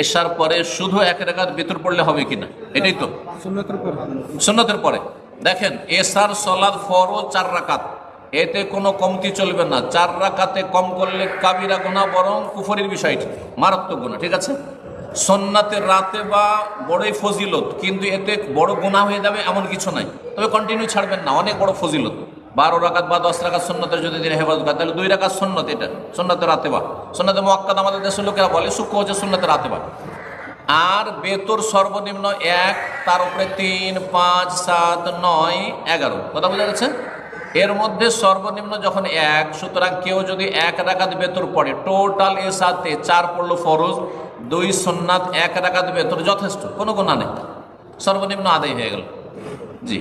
এশার পরে শুধু এক রেখাত বেতর পড়লে হবে কিনা এটাই তো। সুন্নতের পরে। দেখেন এসার সলাদ ফরও চার রাকাত। এতে কোনো কমতি চলবে না। চার রাকাতে কম করলে কাবিরা গোনা বরং কুফরির বিষয়টি মারাত্মক গুণা ঠিক আছে? সন্নাতের রাতে বা বড়ই ফজিলত কিন্তু এতে বড় গুণা হয়ে যাবে এমন কিছু নাই। তবে কন্টিনিউ ছাড়বেন না অনেক বড় ফজিলত। বারো রাকাত বা দশ রাকাত সন্ন্যতের যদি দিনে হেফাজত করে তাহলে দুই রাকাত সন্ন্যত এটা সন্ন্যতের রাতে বা সন্ন্যতে মোয়াক্কাদ আমাদের দেশের লোকেরা বলে, সূক্ষ্ম হচ্ছে সন্ন্যতের রাতে বা আর বেতর সর্বনিম্ন এক, তার উপরে তিন, পাঁচ, সাত, নয়, এগারো। কথা বোঝা গেছে? এর মধ্যে সর্বনিম্ন যখন এক, সুতরাং কেউ যদি এক রাকাত বেতর পড়ে, টোটাল এর সাথে চার পড়ল ফরজ, দুই সন্ন্যাত এক রাকাত বেতর যথেষ্ট, কোনো গুণা নেই। সর্বনিম্ন আদায় হয়ে গেল। জি।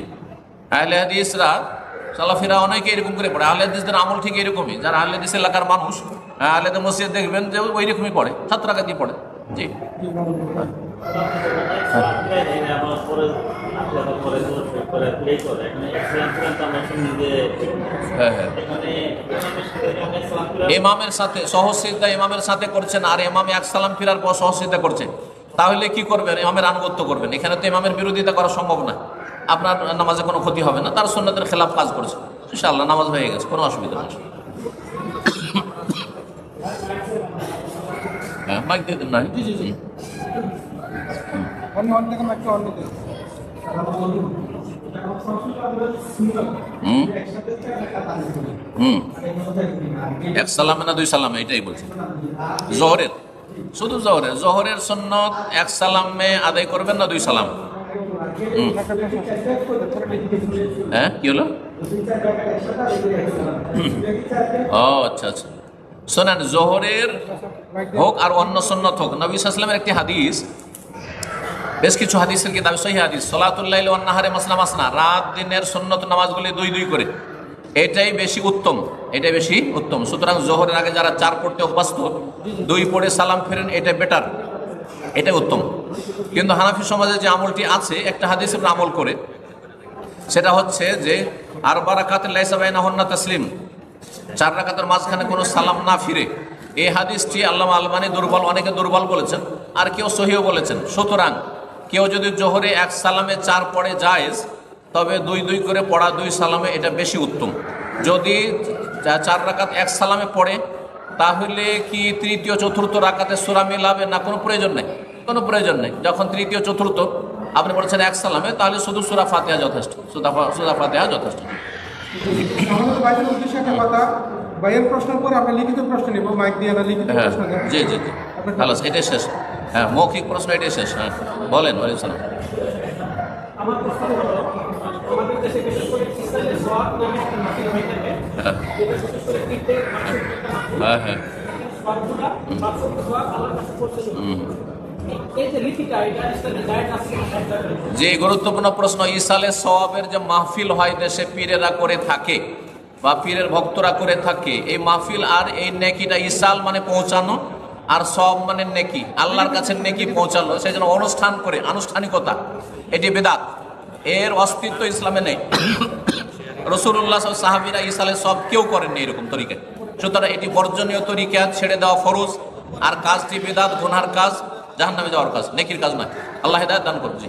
আহলে হাদিসরা সালাফিরা অনেকে এরকম করে পড়ে। আহলে হাদিসদের আমল ঠিক এরকমই। যারা আহলে হাদিস এলাকার মানুষ আহলে হাদিস মসজিদ দেখবেন যে ওই রকমই পড়ে সাত দিয়ে পড়ে। জি। হ্যাঁ হ্যাঁ। সাথে ইমামের সাথে করছেন, আর পর তাহলে কি করবেন? ইমামের আনুগত্য করবেন। এখানে তো ইমামের বিরোধিতা করা সম্ভব না। আপনার নামাজে কোনো ক্ষতি হবে না তার সন্ন্যতের খেলাফ কাজ করছে। ইনশাআল্লাহ নামাজ হয়ে গেছে কোনো অসুবিধা নেই। হ্যাঁ মাইক দিয়ে দিন না জি জি জি। এক সালামে না দুই সালামে এটাই বলছি। জহরের। শুধু জহরের জহরের সন্ন্যত এক সালামে আদায় করবেন না দুই সালাম? হ্যাঁ কি হলো? ও আচ্ছা আচ্ছা। শোনেন, জোহরের হোক আর অন্য সন্ন্যত হোক, নবী সাল্লামের একটি হাদিস, বেশ কিছু হাদিসের কিতাব, সহি হাদিস সলাতুল্লাহ অন্নাহারে মাসনা মাসনা, রাত দিনের সন্ন্যত নামাজগুলি দুই দুই করে। এটাই বেশি উত্তম, এটাই বেশি উত্তম। সুতরাং জোহরের আগে যারা চার পড়তে অভ্যস্ত, দুই পড়ে সালাম ফেরেন, এটা বেটার এটাই উত্তম। কিন্তু হানাফি সমাজে যে আমলটি আছে, একটা উপর আমল করে। সেটা হচ্ছে যে আর বারাকাত লাইসাবাইনা তসলিম। চার রাকাতের মাঝখানে কোনো সালাম না ফিরে। এই হাদিসটি আল্লাহ আলমানি দুর্বল, অনেকে দুর্বল বলেছেন, আর কেউ সহিও বলেছেন। সুতরাং, কেউ যদি জোহরে এক সালামে চার পড়ে যায় তবে দুই দুই করে পড়া দুই সালামে এটা বেশি উত্তম। যদি চার রাকাত এক সালামে পড়ে, তাহলে কি তৃতীয়, চতুর্থ রাকাতে সুরা মিলাবে না কোনো প্রয়োজন নেই? কোনো প্রয়োজন নেই। যখন তৃতীয় চতুর্থ আপনি বলেছেন এক সালামে তাহলে শুধু সুরা ফাতেহা যথেষ্ট। সুরা ফাতেহা যথেষ্ট। পরে আমরা লিখিত প্রশ্ন নিব মাইক দিয়ে না লিখিত হ্যাঁ প্রশ্ন জি জি জি। ভালো এটাই শেষ। হ্যাঁ মৌখিক প্রশ্ন এটাই শেষ। হ্যাঁ বলেন ওয়ালাইকুম সালাম। হ্যাঁ হ্যাঁ। হ্যাঁ হুম। যে গুরুত্বপূর্ণ প্রশ্ন, ইসালে সওয়াবের যে মাহফিল হয় দেশে পীরেরা করে থাকে বা পীরের ভক্তরা করে থাকে, এই মাহফিল আর এই নেকিটা ইসাল মানে পৌঁছানো আর সব মানে নেকি, আল্লাহর কাছে নেকি পৌঁছালো সেই জন্য অনুষ্ঠান করে, আনুষ্ঠানিকতা, এটি বেদাত, এর অস্তিত্ব ইসলামে নেই। রসুল্লাহ সাহাবিরা ইসালে সব কেউ করেননি এরকম তরিকায়। সুতরাং এটি বর্জনীয় তরিকা ছেড়ে দেওয়া ফরজ, আর কাজটি বেদাত গুনহার কাজ জাহান্নামে যাওয়ার কাজ নেকির কাজ নয়। আল্লাহ হেদায়ত দান করছি